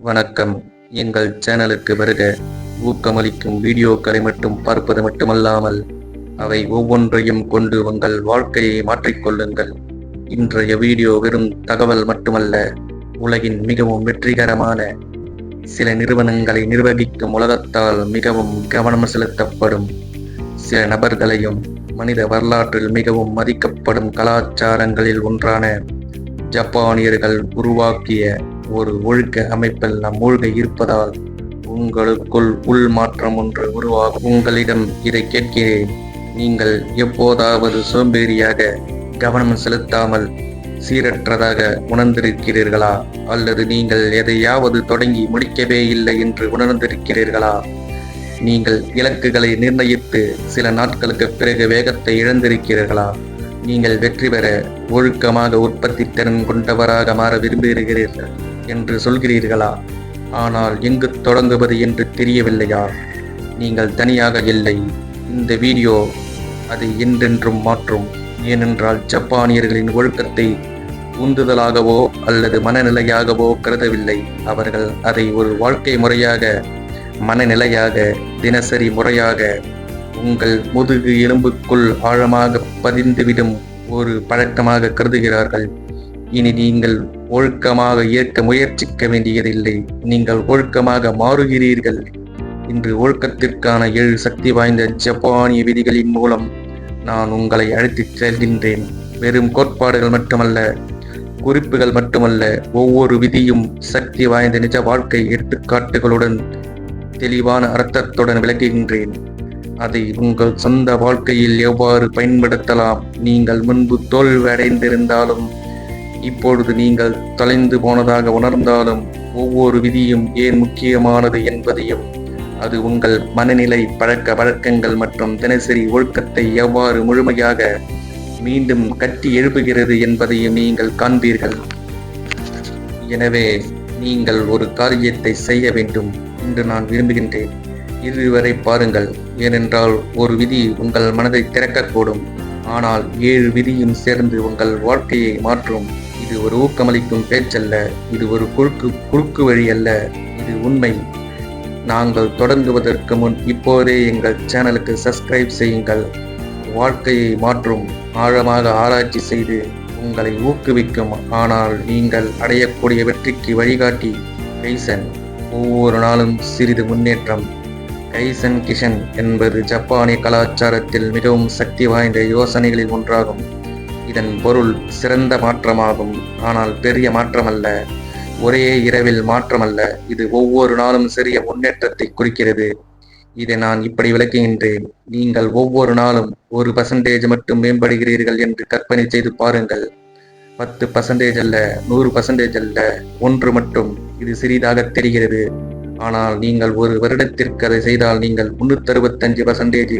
வணக்கம். எங்கள் சேனலுக்கு வருக. ஊக்கமளிக்கும் வீடியோக்களை மட்டும் பார்ப்பது மட்டுமல்லாமல் அவை ஒவ்வொன்றையும் கொண்டு உங்கள் வாழ்க்கையை மாற்றிக்கொள்ளுங்கள். இன்றைய வீடியோ வெறும் தகவல் மட்டுமல்ல உலகின் மிகவும் வெற்றிகரமான சில நிறுவனங்களை நிர்வகிக்கும் உலகத்தால் மிகவும் கவனம் செலுத்தப்படும். சில நபர்களையும் மனித வரலாற்றில் மிகவும் மதிக்கப்படும் கலாச்சாரங்களில் ஒன்றான ஜப்பானியர்கள் உருவாக்கிய ஒரு ஒழுக்க அமைப்பில் நாம் மூழ்க இருப்பதால் உங்களுக்குள் உள் மாற்றம் ஒன்று உருவாகும். உங்களிடம் இதை கேட்கிறேன். நீங்கள் எப்போதாவது சோம்பேறியாக கவனம் செலுத்தாமல் சீரற்றதாக உணர்ந்திருக்கிறீர்களா? அல்லது நீங்கள் எதையாவது தொடங்கி முடிக்கவே இல்லை என்று உணர்ந்திருக்கிறீர்களா? நீங்கள் இலக்குகளை நிர்ணயித்து சில நாட்களுக்கு பிறகு வேகத்தை இழந்திருக்கிறீர்களா? நீங்கள் வெற்றி பெற ஒழுக்கமாக உற்பத்தி திறன் கொண்டவராக மாற விரும்புகிறீர்கள். என்று சொல்கிறீர்களா? ஆனால் எங்கு தொடங்குவது என்று தெரியவில்லையா? நீங்கள் தனியாக இல்லை. இந்த வீடியோ அதை என்றென்றும் மாற்றும். ஏனென்றால் ஜப்பானியர்களின் ஒழுக்கத்தை உந்துதலாகவோ அல்லது மனநிலையாகவோ கருதவில்லை. அவர்கள் அதை ஒரு வாழ்க்கை முறையாக மனநிலையாக தினசரி முறையாக உங்கள் முதுகு எலும்புக்குள் ஆழமாக பதிந்துவிடும் ஒரு பழக்கமாக கருதுகிறார்கள். இனி நீங்கள் ஒழுக்கமாக ஏற்க முயற்சிக்க வேண்டியதில்லை. நீங்கள் ஒழுக்கமாக மாறுகிறீர்கள். இன்று ஒழுக்கத்திற்கான ஏழு சக்தி வாய்ந்த ஜப்பானிய விதிகளின் மூலம் நான் உங்களை அழைத்துச் செல்கின்றேன். வெறும் கோட்பாடுகள் மட்டுமல்ல குறிப்புகள் மட்டுமல்ல ஒவ்வொரு விதியும் சக்தி வாய்ந்த நிஜ வாழ்க்கை எடுத்துக்காட்டுகளுடன் தெளிவான அர்த்தத்துடன் விளக்குகின்றேன் அதை உங்கள் சொந்த வாழ்க்கையில் எவ்வாறு பயன்படுத்தலாம்? நீங்கள் முன்பு தோல்வி அடைந்திருந்தாலும் இப்பொழுது நீங்கள் தொலைந்து போனதாக உணர்ந்தாலும் ஒவ்வொரு விதியும் ஏன் முக்கியமானது என்பதையும் அது உங்கள் மனநிலை பழக்க வழக்கங்கள் மற்றும் தினசரி ஒழுக்கத்தை எவ்வாறு முழுமையாக மீண்டும் கட்டி எழுப்புகிறது என்பதையும் நீங்கள் காண்பீர்கள். எனவே நீங்கள் ஒரு காரியத்தை செய்ய வேண்டும் என்று நான் விரும்புகின்றேன். இதுவரை பாருங்கள் ஏனென்றால் ஒரு விதி உங்கள் மனதை திறக்கக்கூடும். ஆனால் ஏழு விதியும் சேர்ந்து உங்கள் வாழ்க்கையை மாற்றும். இது ஒரு ஊக்கமளிக்கும் பேச்சல்ல இது ஒரு குறுக்கு குறுக்கு வழி அல்ல இது உண்மை. நாங்கள் தொடங்குவதற்கு முன் இப்போதே எங்கள் சேனலுக்கு சப்ஸ்கிரைப் செய்யுங்கள். வாழ்க்கையை மாற்றும் ஆழமாக ஆராய்ச்சி செய்து உங்களை ஊக்குவிக்கும். ஆனால் நீங்கள் அடையக்கூடிய வெற்றிக்கு வழிகாட்டி கைசன். ஒவ்வொரு நாளும் சிறிது முன்னேற்றம். கைசன் கிஷன் என்பது ஜப்பானிய கலாச்சாரத்தில் மிகவும் சக்தி வாய்ந்த யோசனைகளில் ஒன்றாகும். இதன் பொருள் சிறந்த மாற்றமாகும். ஆனால் பெரிய மாற்றமல்ல. ஒரே இரவில் மாற்றமல்ல. இது ஒவ்வொரு நாளும் சிறிய முன்னேற்றத்தை குறிக்கிறது. இதை நான் இப்படி விளக்குகின்றேன். நீங்கள் ஒவ்வொரு நாளும் ஒரு பர்சன்டேஜ் மட்டும் மேம்படுகிறீர்கள் என்று கற்பனை செய்து பாருங்கள். பத்து பர்சன்டேஜ் அல்ல நூறு பர்சன்டேஜ் அல்ல ஒன்று மட்டும். இது சிறிதாக தெரிகிறது. ஆனால் நீங்கள் ஒரு வருடத்திற்கு அதை செய்தால் நீங்கள் முன்னூத்தி அறுபத்தஞ்சு பர்சன்டேஜ்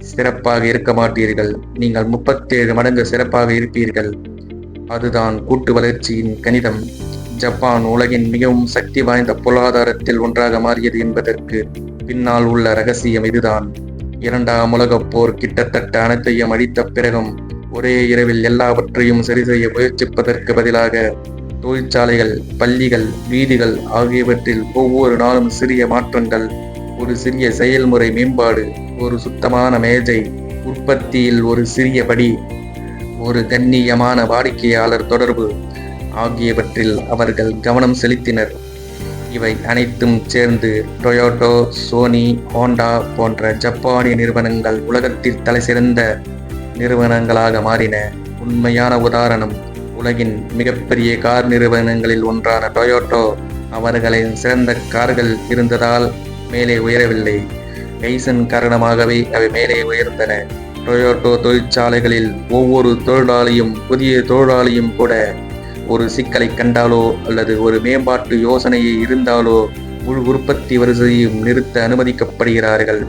சிறப்பாக இருக்க மாட்டீர்கள். நீங்கள் முப்பத்தேழு மடங்கு சிறப்பாக இருப்பீர்கள். அதுதான் கூட்டு வளர்ச்சியின் கணிதம். ஜப்பான் உலகின் மிகவும் சக்தி வாய்ந்த பொருளாதாரத்தில் ஒன்றாக மாறியது என்பதற்கு பின்னால் உள்ள ரகசியம் இதுதான். இரண்டாம் உலகப் போர் கிட்டத்தட்ட அனைத்தையும் அழித்த பிறகும் ஒரே இரவில் எல்லாவற்றையும் சரி செய்ய முயற்சிப்பதற்கு பதிலாக தொழிற்சாலைகள் பள்ளிகள் வீதிகள் ஆகியவற்றில் ஒவ்வொரு நாளும் சிறிய மாற்றங்கள் ஒரு சிறிய செயல்முறை மேம்பாடு ஒரு சுத்தமான மேஜை உற்பத்தியில் ஒரு சிறிய படி ஒரு கண்ணியமான வாடிக்கையாளர் தொடர்பு ஆகியவற்றில் அவர்கள் கவனம் செலுத்தினர். இவை அனைத்தும் சேர்ந்து டொயோட்டோ சோனி ஹோண்டா போன்ற ஜப்பானிய நிறுவனங்கள் உலகத்தில் தலைசிறந்த நிறுவனங்களாக மாறின. உண்மையான உதாரணம் உலகின் மிகப்பெரிய கார் நிறுவனங்களில் ஒன்றான டொயோட்டோ. அவர்களின் சிறந்த கார்கள் இருந்ததால் மேலே உயரவில்லை. கைசன் காரணமாகவே அவை மேலே உயர்ந்தன. டொயோட்டோ தொழிற்சாலைகளில் ஒவ்வொரு தொழிலாளியும் புதிய தொழிலாளியும் கூட ஒரு சிக்கலை கண்டாலோ அல்லது ஒரு மேம்பாட்டு யோசனையை இருந்தாலோ முழு உற்பத்தி வரிசையும் நிறுத்த அனுமதிக்கப்படுகிறார்கள்.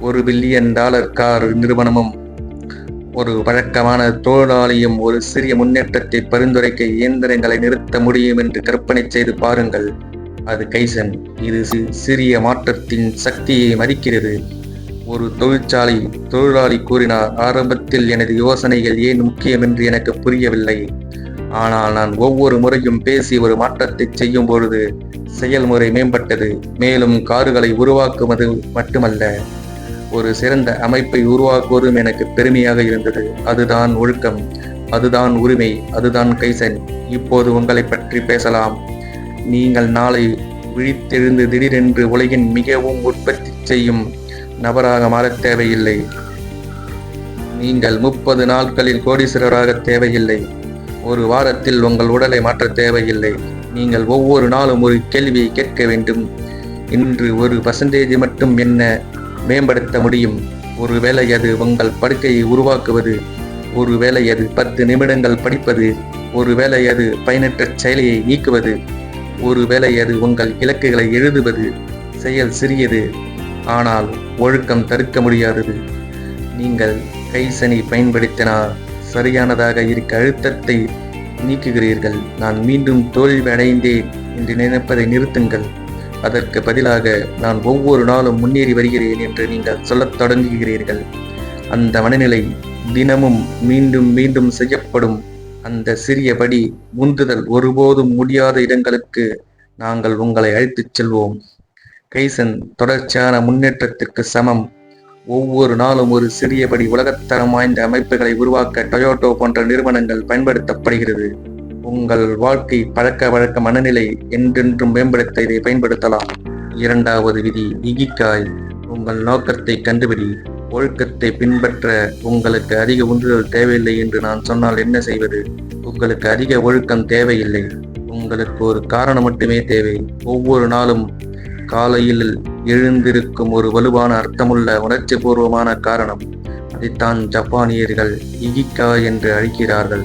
ஒரு பில்லியன் டாலர் கார் நிறுவனமும் ஒரு வழக்கமான தொழிலாளியும் ஒரு சிறிய முன்னேற்றத்தை பரிந்துரைக்க இயந்திரங்களை நிறுத்த முடியும் என்று கற்பனை செய்து பாருங்கள். அது கைசன். இது சிறிய மாற்றத்தின் சக்தியை மதிக்கிறது. ஒரு தொழிற்சாலை தொழிலாளி கூறினார் ஆரம்பத்தில் எனது யோசனைகள் ஏன் முக்கியம் என்று எனக்கு புரியவில்லை. ஆனால் நான் ஒவ்வொரு முறையும் பேசி ஒரு மாற்றத்தை செய்யும் பொழுது செயல்முறை மேம்பட்டது. மேலும் கார்களை உருவாக்குவது மட்டுமல்ல. ஒரு சிறந்த அமைப்பை உருவாக்குவதும் எனக்கு பெருமையாக இருந்தது. அதுதான் ஒழுக்கம். அதுதான் உரிமை. அதுதான் கைசன். இப்போது உங்களை பற்றி பேசலாம். நீங்கள் நாளை விழித்தெழுந்து திடீரென்று உலகின் மிகவும் உற்பத்தி செய்யும் நபராக மாறத் தேவையில்லை. நீங்கள் முப்பது நாட்களில் கோடீஸ்வரராக தேவையில்லை. ஒரு வாரத்தில் உங்கள் உடலை மாற்ற தேவையில்லை. நீங்கள் ஒவ்வொரு நாளும் ஒரு கேள்வியை கேட்க வேண்டும். இன்று ஒரு பர்சன்டேஜ் மட்டும் என்ன மேம்படுத்த முடியும்? ஒருவேளை அது உங்கள் படுக்கையை உருவாக்குவது ஒருவேளை அது பத்து நிமிடங்கள் படிப்பது ஒருவேளை அது பயனற்ற செயலையை நீக்குவது. ஒருவேளை அது உங்கள் இலக்குகளை எழுதுவது செயல் சிறியது. ஆனால் ஒழுக்கம் தடுக்க முடியாதது. நீங்கள் கைசனி பயன்படுத்தினால் சரியானதாக இருக்க அழுத்தத்தை நீக்குகிறீர்கள். நான் மீண்டும் தோல்வியடைந்தேன் என்று நினைப்பதை நிறுத்துங்கள். அதற்கு பதிலாக நான் ஒவ்வொரு நாளும் முன்னேறி வருகிறேன் என்று நீங்கள் சொல்லத் தொடங்குகிறீர்கள். அந்த மனநிலை தினமும் மீண்டும் மீண்டும் செய்யப்படும் அந்த சிறிய படி உந்துதல் ஒருபோதும் முடியாத இடங்களுக்கு நாங்கள் உங்களை அழைத்துச் செல்வோம். கைசன் தொடர்ச்சியான முன்னேற்றத்திற்கு சமம். ஒவ்வொரு நாளும் ஒரு சிறியபடி உலகத்தரம் வாய்ந்த அமைப்புகளை உருவாக்க டொயோட்டோ போன்ற நிறுவனங்கள் பயன்படுத்தப்படுகிறது. உங்கள் வாழ்க்கை பழக்க வழக்க மனநிலை என்றென்றும் மேம்படுத்த இதை பயன்படுத்தலாம். இரண்டாவது விதி இகிக்காய். உங்கள் நோக்கத்தை கண்டுபிடி. ஒழுக்கத்தை பின்பற்ற உங்களுக்கு அதிக உந்துதல் தேவையில்லை என்று நான் சொன்னால் என்ன செய்வது? உங்களுக்கு அதிக ஒழுக்கம் தேவையில்லை. உங்களுக்கு ஒரு காரணம் மட்டுமே தேவை. ஒவ்வொரு நாளும் காலையில் எழுந்திருக்கும் ஒரு வலுவான அர்த்தமுள்ள உணர்ச்சி பூர்வமான காரணம். அதைத்தான் ஜப்பானியர்கள் இகிக்கா என்று அழைக்கிறார்கள்.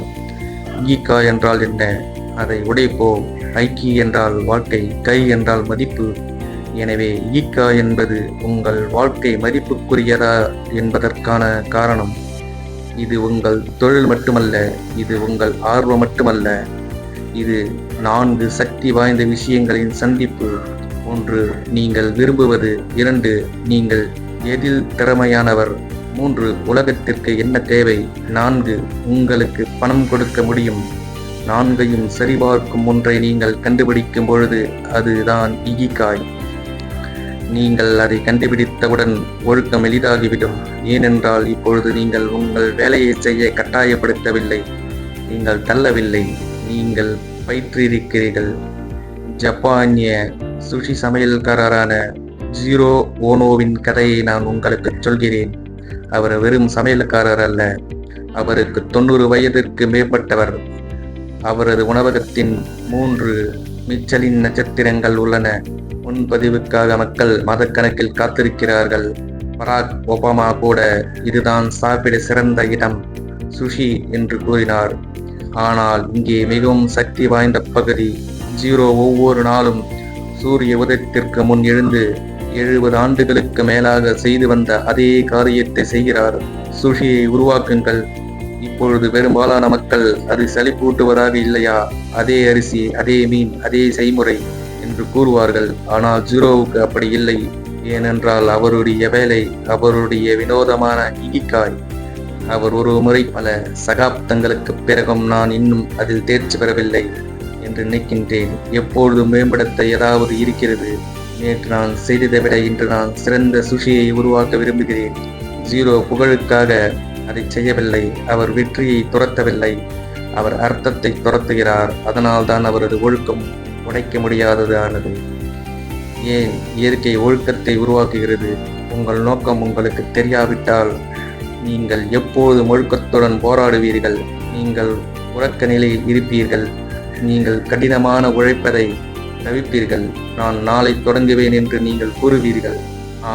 இகிக்கா என்றால் என்ன? அதை உடைப்போ ஐக்கி என்றால் வாழ்க்கை கை என்றால் மதிப்பு. எனவே ஈக்கா என்பது உங்கள் வாழ்க்கை மதிப்புக்குரியதா என்பதற்கான காரணம். இது உங்கள் தொழில் மட்டுமல்ல இது உங்கள் ஆர்வம் மட்டுமல்ல. இது நான்கு சக்தி வாய்ந்த விஷயங்களின் சந்திப்பு. ஒன்று நீங்கள் விரும்புவது. இரண்டு நீங்கள் எதில் திறமையானவர். மூன்று உலகத்திற்கு என்ன தேவை. நான்கு உங்களுக்கு பணம் கொடுக்க முடியும். நான்கையும் சரிபார்க்கும் ஒன்றை நீங்கள் கண்டுபிடிக்கும் பொழுது அதுதான் இகிகாய் நீங்கள் அதை கண்டுபிடித்தவுடன் ஒழுக்கம் எளிதாகிவிடும். ஏனென்றால் இப்பொழுது நீங்கள் உங்கள் வேலையை செய்ய கட்டாயப்படுத்தவில்லை. நீங்கள் தள்ளவில்லை. நீங்கள் பயிற்றிருக்கிறீர்கள். ஜப்பானிய சுஷி சமையல்காரரான ஜீரோ ஓனோவின் கதையை நான் உங்களுக்கு சொல்கிறேன். அவர் வெறும் சமையல்காரர் அல்ல. அவருக்கு தொண்ணூறு வயதிற்கு மேற்பட்டவர். அவரது உணவகத்தின் மூன்று மிச்சலின் நட்சத்திரங்கள் உள்ளன. முன்பதிவுக்காக மக்கள் மதக்கணக்கில் காத்திருக்கிறார்கள். பராக் ஒபாமா கூட இதுதான் சாப்பிட சிறந்த இடம் சுஷி என்று கூறினார். ஆனால் இங்கே மிகவும் சக்தி வாய்ந்த பகுதி ஜீரோ ஒவ்வொரு நாளும் சூரிய உதயத்திற்கு முன் எழுந்து எழுபது ஆண்டுகளுக்கு மேலாக செய்து வந்த அதே காரியத்தை செய்கிறார். சுஷியை உருவாக்குங்கள். இப்பொழுது பெரும்பாலான மக்கள் அது சளிப்பூட்டுவதாக இல்லையா? அதே அரிசி அதே மீன் அதே செய்முறை. என்று கூறுவார்கள். ஆனால் ஜீரோவுக்கு அப்படி இல்லை. ஏனென்றால் அவருடைய வேலை அவருடைய வினோதமான இகிக்காய் அவர் ஒரு முறை பல சகாப்தங்களுக்கு பிறகும் நான் இன்னும் அதில் தேர்ச்சி பெறவில்லை என்று நினைக்கின்றேன். எப்பொழுதும் மேம்படுத்த ஏதாவது இருக்கிறது. நேற்று நான் செய்ததை விட இன்று நான் சிறந்த சுஷியை உருவாக்க விரும்புகிறேன். ஜீரோ புகழுக்காக அதை செய்யவில்லை. அவர் வெற்றியை துரத்தவில்லை. அவர் அர்த்தத்தை துரத்துகிறார். அதனால்தான் அவரது ஒழுக்கம் உடைக்க முடியாததானது ஏன் இயற்கை ஒழுக்கத்தை உருவாக்குகிறது? உங்கள் நோக்கம் உங்களுக்கு தெரியாவிட்டால் நீங்கள் எப்போதும் ஒழுக்கத்துடன் போராடுவீர்கள். நீங்கள் உறக்க நிலையில் இருப்பீர்கள். நீங்கள் கடினமான உழைப்பதை தவிப்பீர்கள். நான் நாளை தொடங்குவேன் என்று நீங்கள் கூறுவீர்கள்.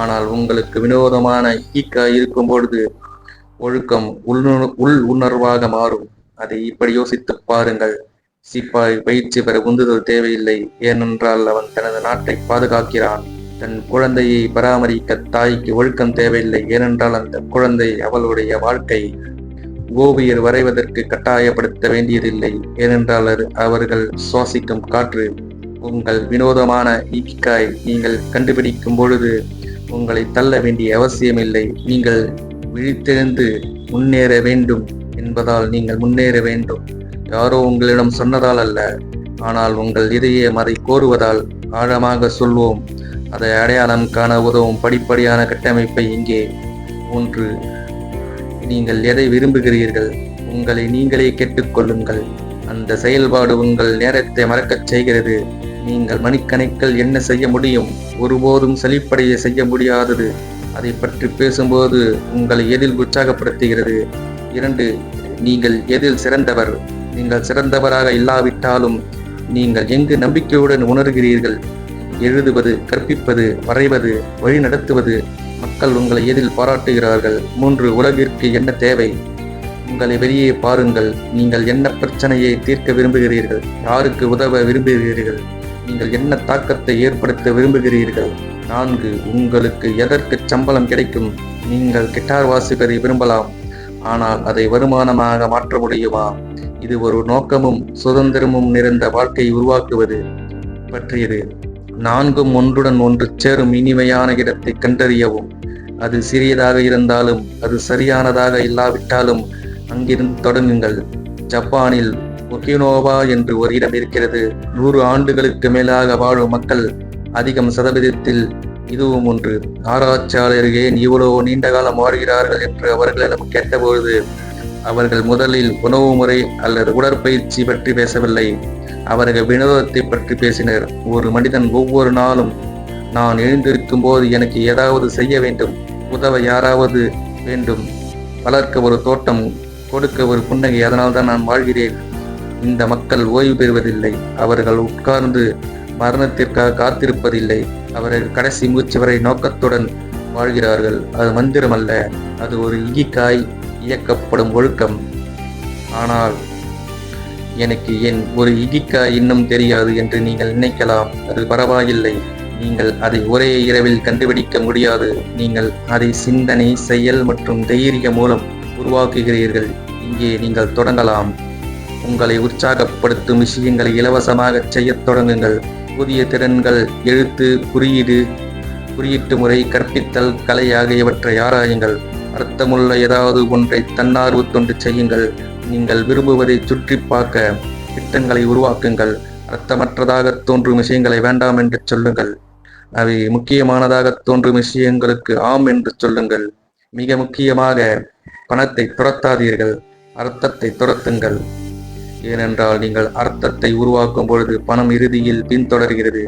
ஆனால் உங்களுக்கு வினோதமான ஈக்கா இருக்கும் பொழுது ஒழுக்கம் உள் உள் உணர்வாக மாறும். அதை இப்படி யோசித்து பாருங்கள். சிப்பாய் பயிற்சி பெற உந்துதல் தேவையில்லை. ஏனென்றால் அவன் தனது நாட்டை பாதுகாக்கிறான். தன் குழந்தையை பராமரிக்க தாய்க்கு ஒழுக்கம் தேவையில்லை. ஏனென்றால் அந்த குழந்தை அவளுடைய வாழ்க்கை ஓவியர் வரைவதற்கு கட்டாயப்படுத்த வேண்டியதில்லை. ஏனென்றால் அது அவர்கள் சுவாசிக்கும் காற்று. உங்கள் வினோதமான ஈக்காய் நீங்கள் கண்டுபிடிக்கும் பொழுது உங்களை தள்ள வேண்டிய அவசியமில்லை. நீங்கள் விழித்தெழுந்து முன்னேற வேண்டும் என்பதால் நீங்கள் முன்னேற வேண்டும். யாரோ உங்களிடம் சொன்னதால் அல்ல. ஆனால் உங்கள் இதயம் அதை கோருவதால் ஆழமாக சொல்வோம். அதை அடையாளம் காண உதவும் படிப்படியான கட்டமைப்பை இங்கே. ஒன்று நீங்கள் எதை விரும்புகிறீர்கள்? உங்களை நீங்களே கேட்டுக்கொள்ளுங்கள் அந்த செயல்பாடு உங்கள் நேரத்தை மறக்கச் செய்கிறது. நீங்கள் மணிக்கணக்கில் என்ன செய்ய முடியும்? ஒருபோதும் செழிப்படைய செய்ய முடியாதது. அதை பற்றி பேசும்போது உங்களை எதில் உற்சாகப்படுத்துகிறது? இரண்டு நீங்கள் எதில் சிறந்தவர்? நீங்கள் சிறந்தவராக இல்லாவிட்டாலும் நீங்கள் எங்கு நம்பிக்கையுடன் உணர்கிறீர்கள்? எழுதுவது கற்பிப்பது வரைவது வழிநடத்துவது மக்கள் உங்களை எதில் பாராட்டுகிறார்கள்? மூன்று உலகிற்கு என்ன தேவை? உங்களை வெளியே பாருங்கள். நீங்கள் என்ன பிரச்சனையை தீர்க்க விரும்புகிறீர்கள்? யாருக்கு உதவ விரும்புகிறீர்கள்? நீங்கள் என்ன தாக்கத்தை ஏற்படுத்த விரும்புகிறீர்கள்? நான்கு உங்களுக்கு எதற்கு சம்பளம் கிடைக்கும்? நீங்கள் கிட்டார் வாசிப்பதை விரும்பலாம். ஆனால் அதை வருமானமாக மாற்ற முடியுமா? இது ஒரு நோக்கமும் சுதந்திரமும் நிறைந்த வாழ்க்கையை உருவாக்குவது பற்றியது. நான்கும் ஒன்றுடன் ஒன்று சேரும் இனிமையான இடத்தை கண்டறியவும் அது சிறியதாக இருந்தாலும் அது சரியானதாக இல்லாவிட்டாலும் அங்கிருந்து தொடங்குங்கள். ஜப்பானில் ஒகினோவா என்று ஒரு இடம் இருக்கிறது. நூறு ஆண்டுகளுக்கு மேலாக வாழும் மக்கள் அதிகம் சதவீதத்தில் இதுவும் ஒன்று. ஆராய்ச்சியாளர்கள் ஏன் இவ்வளவு நீண்ட காலம் வாழ்கிறார்கள் என்று அவர்களிடம் கேட்டபொழுது அவர்கள் முதலில் உணவு முறை அல்லது உடற்பயிற்சி பற்றி பேசவில்லை. அவர்கள் வினோதத்தை பற்றி பேசினர். ஒரு மனிதன் ஒவ்வொரு நாளும் நான் எழுந்திருக்கும் போது எனக்கு ஏதாவது செய்ய வேண்டும் உதவ யாராவது வேண்டும். வளர்க்க ஒரு தோட்டம் கொடுக்க ஒரு புன்னகை அதனால் தான் நான் வாழ்கிறேன். இந்த மக்கள் ஓய்வு பெறுவதில்லை. அவர்கள் உட்கார்ந்து மரணத்திற்காக காத்திருப்பதில்லை. அவர்கள் கடைசி மூச்சு வரை நோக்கத்துடன் வாழ்கிறார்கள். அது மந்திரம் அல்ல அது ஒரு இங்கிக்காய் இயக்கப்படும் ஒழுக்கம். ஆனால் எனக்கு என் ஒரு இகிக்கா இன்னும் தெரியாது என்று நீங்கள் நினைக்கலாம். அது பரவாயில்லை. நீங்கள் அதை ஒரே இரவில் கண்டுபிடிக்க முடியாது. நீங்கள் அதை சிந்தனை செயல் மற்றும் தைரியம் மூலம் உருவாக்குகிறீர்கள். இங்கே நீங்கள் தொடங்கலாம். உங்களை உற்சாகப்படுத்தும் விஷயங்களை இலவசமாக செய்யத் தொடங்குங்கள். புதிய திறன்கள் எழுத்து குறியீடு குறியீட்டு முறை கற்பித்தல் கலை ஆகியவற்றை ஆராயுங்கள். அர்த்தமுள்ள ஏதாவது ஒன்றை தன்னார்வ தொண்டு செய்யுங்கள். நீங்கள் விரும்புவதை சுற்றி பார்க்க திட்டங்களை உருவாக்குங்கள். அர்த்தமற்றதாக தோன்றும் விஷயங்களை வேண்டாம் என்று சொல்லுங்கள். அவை முக்கியமானதாக தோன்றும் விஷயங்களுக்கு ஆம் என்று சொல்லுங்கள். மிக முக்கியமாக பணத்தை துரத்தாதீர்கள். அர்த்தத்தை துரத்துங்கள். ஏனென்றால் நீங்கள் அர்த்தத்தை உருவாக்கும் பொழுது பணம் இறுதியில் பின்தொடர்கிறது.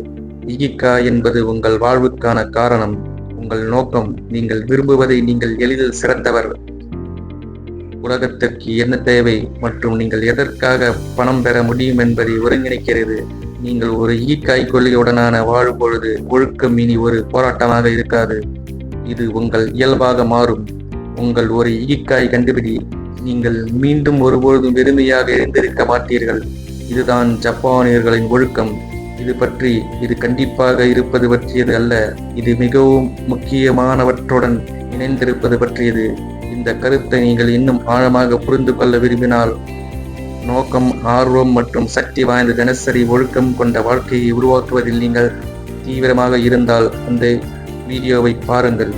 இகிக்கா என்பது உங்கள் வாழ்வுக்கான காரணம். உங்கள் நோக்கம் நீங்கள் விரும்புவதை நீங்கள் எளிதில் சிறந்தவர். உலகத்திற்கு என்ன தேவை மற்றும் நீங்கள் எதற்காக பணம் பெற முடியும் என்பதை ஒருங்கிணைக்கிறது. நீங்கள் ஒரு ஈக்காய் கொள்கையுடனான வாழும் பொழுது ஒழுக்கம் இனி ஒரு போராட்டமாக இருக்காது. இது உங்கள் இயல்பாக மாறும். உங்கள் ஒரு ஈக்காய் கண்டுபிடி நீங்கள் மீண்டும் ஒருபொழுதும் வெறுமையாக இருந்திருக்க மாட்டீர்கள். இதுதான் ஜப்பானியர்களின் ஒழுக்கம். இது பற்றி இது கண்டிப்பாக இருப்பது பற்றியது அல்ல. இது மிகவும் முக்கியமானவற்றுடன் இணைந்திருப்பது பற்றியது. இந்த கருத்தை நீங்கள் இன்னும் ஆழமாக புரிந்து கொள்ள விரும்பினால் நோக்கம் ஆர்வம் மற்றும் சக்தி வாய்ந்த தினசரி ஒழுக்கம் கொண்ட வாழ்க்கையை உருவாக்குவதில் நீங்கள் தீவிரமாக இருந்தால் அந்த வீடியோவை பாருங்கள்.